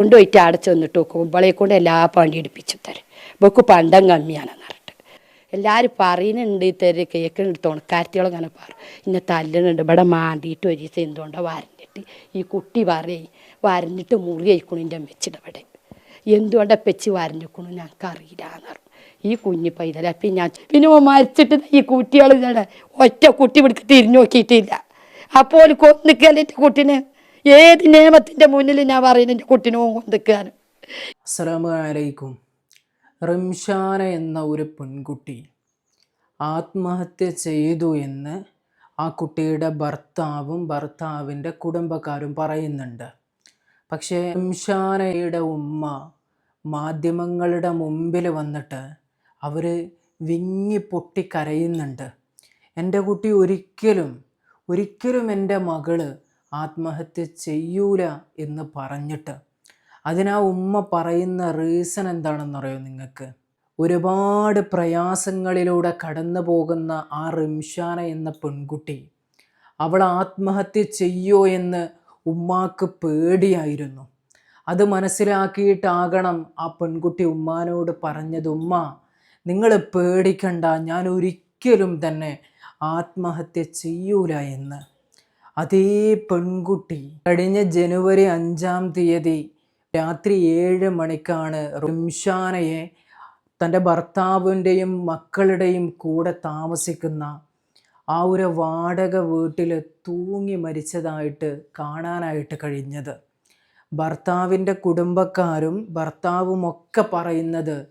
കൊണ്ടുപോയിട്ട് അടച്ചു വന്നിട്ട് കുമ്പളെ കൊണ്ട് എല്ലാ പണി എടുപ്പിച്ചു തരും. ഇവക്ക് പണ്ടം കമ്മിയാണെന്ന് പറഞ്ഞിട്ട്. എല്ലാവരും പറയുന്നുണ്ട് തരും കേൾക്കുന്നുണ്ട് തുണക്കാരത്തികളും അങ്ങനെ പറയും. ഇന്നെ തല്ലുന്നുണ്ട് ഇവിടെ മാണ്ടിയിട്ട് ഒരു ദിവസം എന്തുകൊണ്ടോ വരഞ്ഞിട്ട് ഈ കുട്ടി പറയും വരഞ്ഞിട്ട് മുറി കഴിക്കണു എന്റെ അമ്മച്ചിടെ അവിടെ. എന്തുകൊണ്ടാ പെച്ച് വരഞ്ഞിക്കണു ഞങ്ങൾക്ക് അറിയില്ല എന്ന് പറഞ്ഞു. ഈ കുഞ്ഞി പൈതല പിന്നെ ഞാൻ പിന്നെ മരിച്ചിട്ട് ഈ കുട്ടികൾ ഒറ്റ കുട്ടി പിടിക്ക് തിരിഞ്ഞു നോക്കിയിട്ടില്ല. അപ്പോൾ കൊന്നിക്കല്ലേ കുട്ടീനെ ഏത് നിയമത്തിന്റെ മുന്നിൽ ഞാൻ പറയുന്ന എന്റെ കുട്ടീനെ ഓൻ അസ്സലാമലൈക്കും റിംഷാന എന്ന ഒരു പെൺകുട്ടി ആത്മഹത്യ ചെയ്തു എന്ന് ആ കുട്ടിയുടെ ഭർത്താവും ഭർത്താവിന്റെ കുടുംബക്കാരും പറയുന്നുണ്ട്. പക്ഷേ റിംഷാനയുടെ ഉമ്മ മാധ്യമങ്ങളുടെ മുമ്പിൽ വന്നിട്ട് അവർ വിങ്ങി പൊട്ടി കരയുന്നുണ്ട് എന്റെ കുട്ടി ഒരിക്കലും ഒരിക്കലും എന്റെ മകൾ ആത്മഹത്യ ചെയ്യൂല എന്ന് പറഞ്ഞിട്ട്. അതിനാ ഉമ്മ പറയുന്ന റീസൺ എന്താണെന്നറിയോ നിങ്ങൾക്ക്? ഒരുപാട് പ്രയാസങ്ങളിലൂടെ കടന്നു പോകുന്ന ആ റിംഷാന എന്ന പെൺകുട്ടി അവൾ ആത്മഹത്യ ചെയ്യോ എന്ന് ഉമ്മാക്ക് പേടിയായിരുന്നു. അത് മനസ്സിലാക്കിയിട്ടാകണം ആ പെൺകുട്ടി ഉമ്മാനോട് പറഞ്ഞത് ഉമ്മ നിങ്ങൾ പേടിക്കണ്ട ഞാൻ ഒരിക്കലും തന്നെ ആത്മഹത്യ ചെയ്യൂല എന്ന്. അതേ പെൺകുട്ടി. കഴിഞ്ഞ ജനുവരി അഞ്ചാം തീയതി രാത്രി ഏഴ് മണിക്കാണ് റിംഷാനയെ തന്റെ ഭർത്താവിന്റെയും മക്കളുടെയും കൂടെ താമസിക്കുന്ന ആ ഒരു വാടക വീട്ടിൽ തൂങ്ങി മരിച്ചതായിട്ട് കാണാനായിട്ട് കഴിഞ്ഞത്. ഭർത്താവിന്റെ കുടുംബക്കാരും ഭർത്താവുമൊക്കെ പറയുന്നത്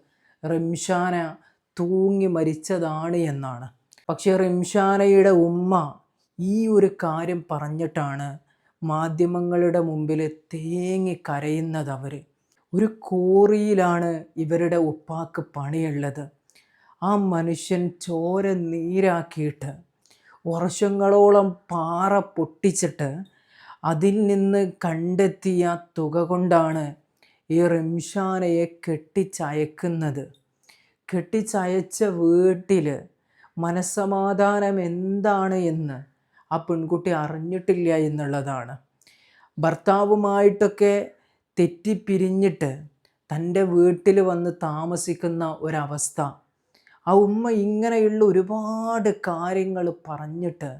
റിംഷാന തൂങ്ങി മരിച്ചതാണ് എന്നാണ്. പക്ഷേ റിംഷാനയുടെ ഉമ്മ ഈ ഒരു കാര്യം പറഞ്ഞിട്ടാണ് മാധ്യമങ്ങളുടെ മുമ്പിൽ തേങ്ങി കരയുന്നത് അവർ ഒരു കോറിയിലാണ് ഇവരുടെ ഉപ്പാക്ക് പണിയുള്ളത്. ആ മനുഷ്യൻ ചോര നീരാക്കിയിട്ട് വർഷങ്ങളോളം പാറ പൊട്ടിച്ചിട്ട് അതിൽ നിന്ന് കണ്ടെത്തിയ തുക കൊണ്ടാണ് ഈ റിംഷാനയെ കെട്ടിച്ചയക്കുന്നത്. കെട്ടിച്ചയച്ച വീട്ടിൽ മനസ്സമാധാനം എന്താണ് എന്ന് ആ പെൺകുട്ടി അറിഞ്ഞിട്ടില്ല എന്നുള്ളതാണ്. ഭർത്താവുമായിട്ടൊക്കെ തെറ്റിപ്പിരിഞ്ഞിട്ട് തന്റെ വീട്ടിൽ വന്ന് താമസിക്കുന്ന ഒരവസ്ഥ. ആ ഉമ്മ ഇങ്ങനെയുള്ള ഒരുപാട് കാര്യങ്ങൾ പറഞ്ഞിട്ട്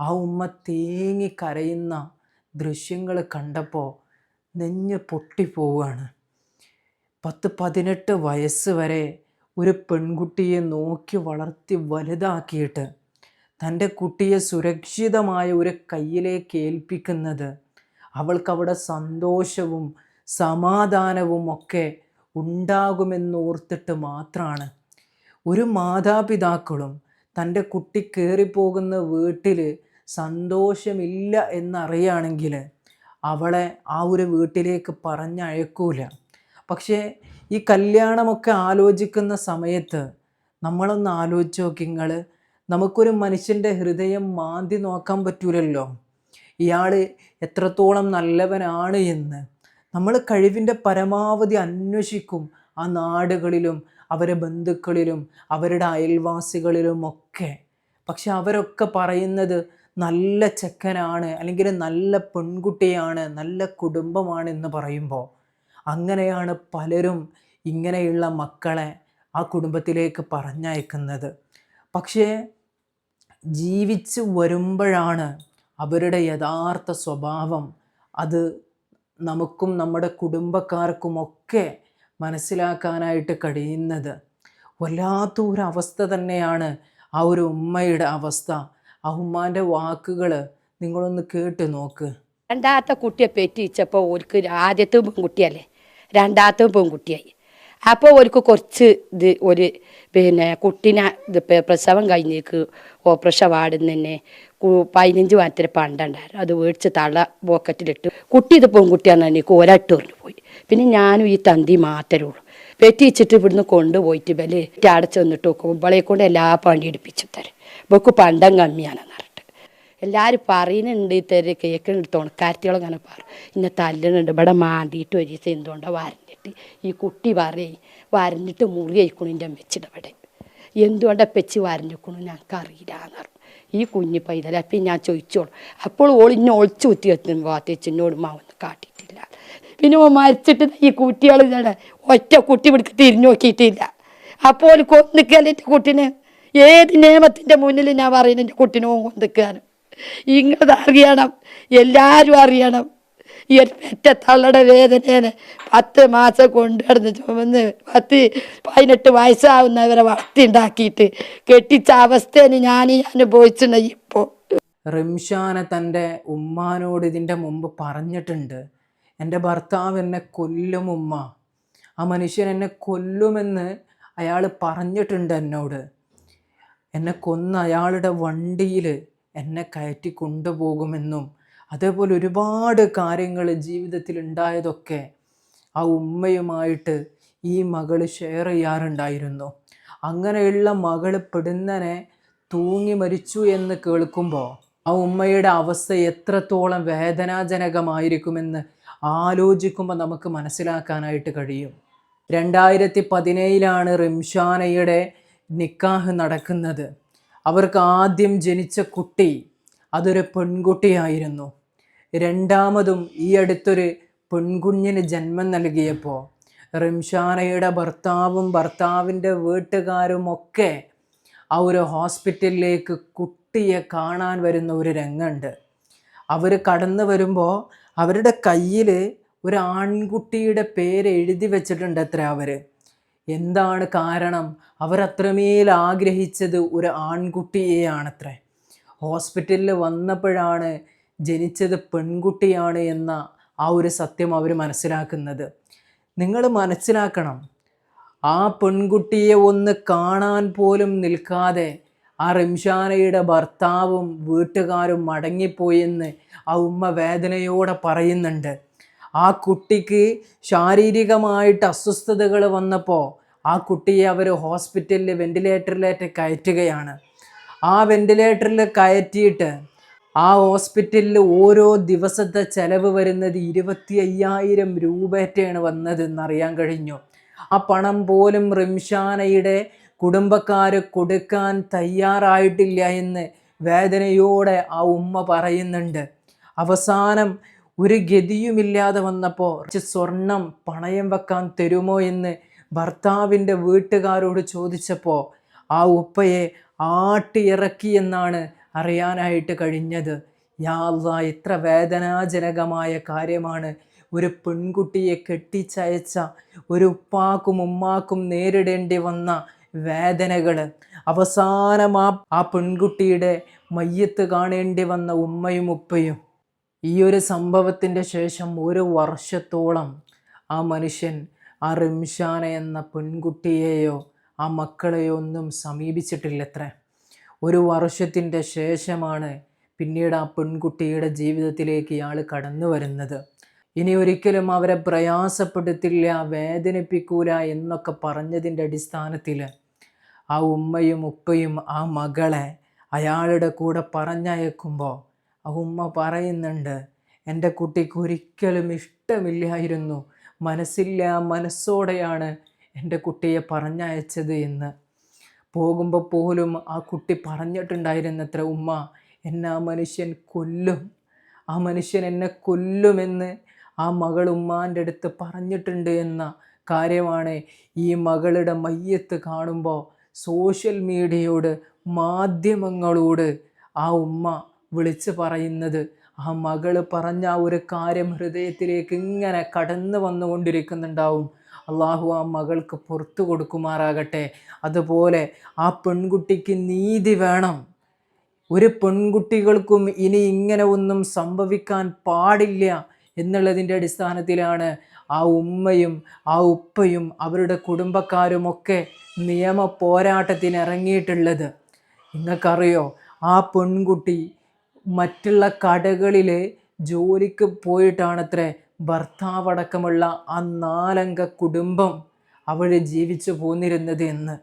ആ ഉമ്മ തേങ്ങി കരയുന്ന ദൃശ്യങ്ങൾ കണ്ടപ്പോൾ നെഞ്ഞ് പൊട്ടിപ്പോവുകയാണ് പത്ത് പതിനെട്ട് വയസ്സ് വരെ ഒരു പെൺകുട്ടിയെ നോക്കി വളർത്തി വലുതാക്കിയിട്ട് തന്റെ കുട്ടിയെ സുരക്ഷിതമായ ഒരു കയ്യിലേക്ക് ഏൽപ്പിക്കുന്നത്. അവൾക്കവിടെ സന്തോഷവും സമാധാനവും ഒക്കെ ഉണ്ടാകുമെന്നോർത്തിട്ട് മാത്രമാണ് ഒരു മാതാപിതാക്കളും തന്റെ കുട്ടി കയറിപ്പോകുന്ന വീട്ടിൽ സന്തോഷമില്ല എന്നറിയുകയാണെങ്കിൽ അവളെ ആ ഒരു വീട്ടിലേക്ക് പറഞ്ഞയക്കൂല. പക്ഷേ ഈ കല്യാണമൊക്കെ ആലോചിക്കുന്ന സമയത്ത് നമ്മളൊന്ന് ആലോചിച്ച് നോക്കി നിങ്ങൾ നമുക്കൊരു മനുഷ്യന്റെ ഹൃദയം മാന്തി നോക്കാൻ പറ്റൂലല്ലോ. ഇയാൾ എത്രത്തോളം നല്ലവനാണ് എന്ന്. നമ്മൾ കഴിവിന്റെ പരമാവധി അന്വേഷിക്കും ആ നാടുകളിലും അവരെ ബന്ധുക്കളിലും അവരുടെ അയൽവാസികളിലും ഒക്കെ. പക്ഷെ അവരൊക്കെ പറയുന്നത് നല്ല ചെക്കനാണ് അല്ലെങ്കിൽ നല്ല പെൺകുട്ടിയാണ് നല്ല കുടുംബമാണ് എന്ന് പറയുമ്പോൾ അങ്ങനെയാണ് പലരും ഇങ്ങനെയുള്ള മക്കളെ ആ കുടുംബത്തിലേക്ക് പറഞ്ഞയക്കുന്നത്. പക്ഷേ ജീവിച്ച് വരുമ്പോഴാണ് അവരുടെ യഥാർത്ഥ സ്വഭാവം. അത് നമുക്കും നമ്മുടെ കുടുംബക്കാർക്കുമൊക്കെ മനസ്സിലാക്കാനായിട്ട് കഴിയുന്നത്. വല്ലാത്തൊരവസ്ഥ തന്നെയാണ് ആ ഒരു ഉമ്മയുടെ അവസ്ഥ. ആ ഉമ്മാന്റെ വാക്കുകൾ നിങ്ങളൊന്ന് കേട്ട് നോക്ക്. രണ്ടാമത്തെ കുട്ടിയെ പെറ്റിച്ചപ്പോൾ ഓർക്ക് ആദ്യത്തെ പെൺകുട്ടിയല്ലേ? രണ്ടാമത്തെ പെൺകുട്ടിയായി. അപ്പോൾ അവർക്ക് കുറച്ച് ഇത് ഒരു പിന്നെ കുട്ടീനെ ഇത് പ്രസവം കഴിഞ്ഞേക്ക് ഓപ്പറേഷൻ വാർഡിൽ തന്നെ പതിനഞ്ച് മാറ്റര പണ്ടുണ്ടായിരുന്നു അത് മേടിച്ച് തള്ള പോക്കറ്റിലിട്ട് കുട്ടി ഇത് പെൺകുട്ടിയാന്ന് എനിക്ക് പറഞ്ഞു പോയി. പിന്നെ ഞാനും ഈ തന്തി മാത്രമേ ഉള്ളൂ. പെറ്റിച്ചിട്ട് ഇവിടുന്ന് കൊണ്ടുപോയിട്ട് ബൽ അവിടെ ചെന്നിട്ട് നോക്കും ഇവളെ കൊണ്ട് എല്ലാ പണി എടുപ്പിച്ചു തരും. ഇവക്ക് പണ്ടം പറഞ്ഞിട്ട് എല്ലാവരും പറയുന്നുണ്ട് തരും കേക്ക് തുണക്കാരത്തികളും അങ്ങനെ പറയും ഇന്ന തല്ലുന്നുണ്ട് ഇവിടെ മാണ്ടിയിട്ട് ഒരു ദിവസം എന്തുകൊണ്ടോ വരഞ്ഞിട്ട് ഈ കുട്ടി പറയും വരഞ്ഞിട്ട് മുറി അയക്കണു എന്റെ അമ്മച്ചിടെ അവിടെ. എന്തുകൊണ്ടാണ് പെച്ച് ഞങ്ങൾക്ക് അറിയില്ല എന്ന് പറഞ്ഞു. ഈ കുഞ്ഞ് പൈതല അപ്പം ഞാൻ ചോദിച്ചോളൂ. അപ്പോൾ ഓൾ ഇന്നെ ഒളിച്ചു കുത്തി എത്തും വാത്തേച്ചിനോട് മാവൊന്നും കാട്ടിയിട്ടില്ല. പിന്നെ ഓ മരിച്ചിട്ട് ഈ കുട്ടികൾ ഒറ്റ കുട്ടി പിടിക്ക് തിരിഞ്ഞു നോക്കിയിട്ടില്ല. അപ്പോൾ കൊന്നിക്കല്ലേ കുട്ടിനെ ഏത് നിയമത്തിന്റെ മുന്നിൽ ഞാൻ പറയുന്നത് എന്റെ കുട്ടിനെ ഓൻ കൊന്നിക്കാണ് ഇങ്ങത് അറിയണം എല്ലാവരും അറിയണം. ഈ ഒരു പെറ്റ തള്ളയുടെ വേദനേനെ പത്ത് മാസം കൊണ്ടുനടന്ന് ചുമന്ന് പത്ത് പതിനെട്ട് വയസ്സാവുന്നവരെ വളർത്തി ഉണ്ടാക്കിയിട്ട് കെട്ടിച്ച അവസ്ഥേന് ഞാൻ അനുഭവിച്ചിട്ടുണ്ട് ഇപ്പോൾ റിംഷാന തന്റെ ഉമ്മാനോട് ഇതിന്റെ മുമ്പ് പറഞ്ഞിട്ടുണ്ട്. എന്റെ ഭർത്താവ് എന്നെ കൊല്ലും ഉമ്മ. ആ മനുഷ്യൻ എന്നെ കൊല്ലുമെന്ന് അയാൾ പറഞ്ഞിട്ടുണ്ട് എന്നോട്. എന്നെ കൊന്ന് അയാളുടെ വണ്ടിയിൽ എന്നെ കയറ്റി കൊണ്ടുപോകുമെന്നും അതേപോലെ ഒരുപാട് കാര്യങ്ങൾ ജീവിതത്തിൽ ഉണ്ടായതൊക്കെ ആ ഉമ്മയുമായിട്ട് ഈ മകൾ ഷെയർ ചെയ്യാറുണ്ടായിരുന്നു. അങ്ങനെയുള്ള മകൾ പെടുന്നനെ തൂങ്ങി മരിച്ചു എന്ന് കേൾക്കുമ്പോൾ ആ ഉമ്മയുടെ അവസ്ഥ എത്രത്തോളം വേദനാജനകമായിരിക്കുമെന്ന് ആലോചിക്കുമ്പോൾ നമുക്ക് മനസ്സിലാക്കാനായിട്ട് കഴിയും. രണ്ടായിരത്തി പതിനേഴിലാണ് റിംഷാനയുടെ നിക്കാഹ് നടക്കുന്നത്. അവർക്ക് ആദ്യം ജനിച്ച കുട്ടി അതൊരു പെൺകുട്ടിയായിരുന്നു. രണ്ടാമതും ഈ അടുത്തൊരു പെൺകുഞ്ഞിന് ജന്മം നൽകിയപ്പോൾ റിംഷാനയുടെ ഭർത്താവും ഭർത്താവിന്റെ വീട്ടുകാരും ഒക്കെ ആ ഒരു ഹോസ്പിറ്റലിലേക്ക് കുട്ടിയെ കാണാൻ വരുന്ന ഒരു രംഗമുണ്ട്. അവർ കടന്നു വരുമ്പോൾ അവരുടെ കയ്യിൽ ഒരു ആൺകുട്ടിയുടെ പേര് എഴുതി വെച്ചിട്ടുണ്ട് അത്ര അവർ എന്താണ് കാരണം? അവരത്രമേൽ ആഗ്രഹിച്ചത് ഒരു ആൺകുട്ടിയെയാണത്രേ. ഹോസ്പിറ്റലിൽ വന്നപ്പോഴാണ് ജനിച്ചത് പെൺകുട്ടിയാണ് എന്ന ആ ഒരു സത്യം അവർ മനസ്സിലാക്കുന്നത്. നിങ്ങൾ മനസ്സിലാക്കണം ആ പെൺകുട്ടിയെ ഒന്ന് കാണാൻ പോലും നിൽക്കാതെ ആ റിംഷാനയുടെ ഭർത്താവും വീട്ടുകാരും മടങ്ങിപ്പോയെന്ന് ആ ഉമ്മ വേദനയോടെ പറയുന്നുണ്ട്. ആ കുട്ടിക്ക് ശാരീരികമായിട്ട് അസ്വസ്ഥതകൾ വന്നപ്പോൾ ആ കുട്ടിയെ അവർ ഹോസ്പിറ്റലിൽ വെന്റിലേറ്ററിലേറ്റ് കയറ്റുകയാണ്. ആ വെന്റിലേറ്ററിൽ കയറ്റിയിട്ട് ആ ഹോസ്പിറ്റലിൽ ഓരോ ദിവസത്തെ ചെലവ് വരുന്നത് ഇരുപത്തി അയ്യായിരം രൂപയറ്റാണ് വന്നതെന്നറിയാൻ കഴിഞ്ഞു. ആ പണം പോലും റിംഷാനയുടെ കുടുംബക്കാർ കൊടുക്കാൻ തയ്യാറായിട്ടില്ല എന്ന് വേദനയോടെ ആ ഉമ്മ പറയുന്നുണ്ട്. അവസാനം ഒരു ഗതിയുമില്ലാതെ വന്നപ്പോൾ സ്വർണം പണയം വെക്കാൻ തരുമോ എന്ന് ഭർത്താവിന്റെ വീട്ടുകാരോട് ചോദിച്ചപ്പോൾ ആ ഉപ്പയെ ആട്ടിയിറക്കി എന്നാണ് അറിയാനായിട്ട് കഴിഞ്ഞത്. യാ ഇത്ര വേദനാജനകമായ കാര്യമാണ്. ഒരു പെൺകുട്ടിയെ കെട്ടിച്ചയച്ച ഒരു ഉപ്പാക്കും ഉമ്മാക്കും നേരിടേണ്ടി വന്ന വേദനകൾ. അവസാനം ആ ആ പെൺകുട്ടിയുടെ മയ്യത്ത് കാണേണ്ടി വന്ന ഉമ്മയും ഉപ്പയും ഈ ഒരു സംഭവത്തിന്റെ ശേഷം ഒരു വർഷത്തോളം ആ മനുഷ്യൻ ആ റിംഷാന എന്ന പെൺകുട്ടിയെയോ ആ മക്കളെയോ ഒന്നും സമീപിച്ചിട്ടില്ലത്രേ. ഒരു വർഷത്തിന്റെ ശേഷമാണ് പിന്നീട് ആ പെൺകുട്ടിയുടെ ജീവിതത്തിലേക്ക് ഇയാൾ കടന്നു വരുന്നത്. ഇനി ഒരിക്കലും അവരെ പ്രയാസപ്പെടുത്തില്ല വേദനിപ്പിക്കൂല എന്നൊക്കെ പറഞ്ഞതിന്റെ അടിസ്ഥാനത്തിൽ ആ ഉമ്മയും ഉപ്പയും ആ മകളെ അയാളുടെ കൂടെ പറഞ്ഞയക്കുമ്പോൾ ആ ഉമ്മ പറയുന്നുണ്ട് എന്റെ കുട്ടിക്ക് ഒരിക്കലും ഇഷ്ടമില്ലായിരുന്നു. മനസ്സില്ല മനസ്സോടെയാണ് എന്റെ കുട്ടിയെ പറഞ്ഞയച്ചത് എന്ന്. പോകുമ്പോൾ പോലും ആ കുട്ടി പറഞ്ഞിട്ടുണ്ടായിരുന്നത്ര ഉമ്മ എന്നെ ആ മനുഷ്യൻ കൊല്ലും. ആ മനുഷ്യൻ എന്നെ കൊല്ലുമെന്ന് ആ മകൾ ഉമ്മാന്റെ അടുത്ത് പറഞ്ഞിട്ടുണ്ട് എന്ന കാര്യമാണ് ഈ മകളുടെ മയ്യത്ത് കാണുമ്പോൾ സോഷ്യൽ മീഡിയയോട് മാധ്യമങ്ങളോട് ആ ഉമ്മ വിളിച്ച് പറയുന്നത്. ആ മകൾ പറഞ്ഞ ഒരു കാര്യം ഹൃദയത്തിലേക്ക് ഇങ്ങനെ കടന്നു വന്നുകൊണ്ടിരിക്കുന്നുണ്ടാവും. അള്ളാഹു ആ മകൾക്ക് പുറത്തു കൊടുക്കുമാറാകട്ടെ. അതുപോലെ ആ പെൺകുട്ടിക്ക് നീതി വേണം. ഒരു പെൺകുട്ടികൾക്കും ഇനി ഇങ്ങനെ ഒന്നും സംഭവിക്കാൻ പാടില്ല എന്നുള്ളതിന്റെ അടിസ്ഥാനത്തിലാണ് ആ ഉമ്മയും ആ ഉപ്പയും അവരുടെ കുടുംബക്കാരുമൊക്കെ നിയമ പോരാട്ടത്തിന് ഇറങ്ങിയിട്ടുള്ളത് നിങ്ങൾക്കറിയോ? ആ പെൺകുട്ടി മറ്റുള്ള കടകളിൽ ജോലിക്ക് പോയിട്ടാണത്രേ ഭർത്താവടക്കമുള്ള ആ നാലംഗ കുടുംബം അവൾ ജീവിച്ചു പോന്നിരുന്നത് എന്ന്.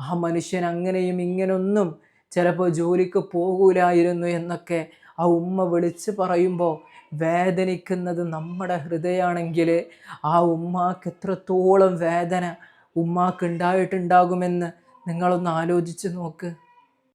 ആ മനുഷ്യൻ അങ്ങനെയും ഇങ്ങനൊന്നും ചിലപ്പോൾ ജോലിക്ക് പോകൂലായിരുന്നു എന്നൊക്കെ ആ ഉമ്മ വിളിച്ച് പറയുമ്പോൾ വേദനിക്കുന്നത് നമ്മുടെ ഹൃദയമാണെങ്കിൽ ആ ഉമ്മാക്ക് എത്രത്തോളം വേദന ഉമ്മാക്ക് ഉണ്ടായിട്ടുണ്ടാകുമെന്ന് നിങ്ങളൊന്ന് ആലോചിച്ച് നോക്ക്.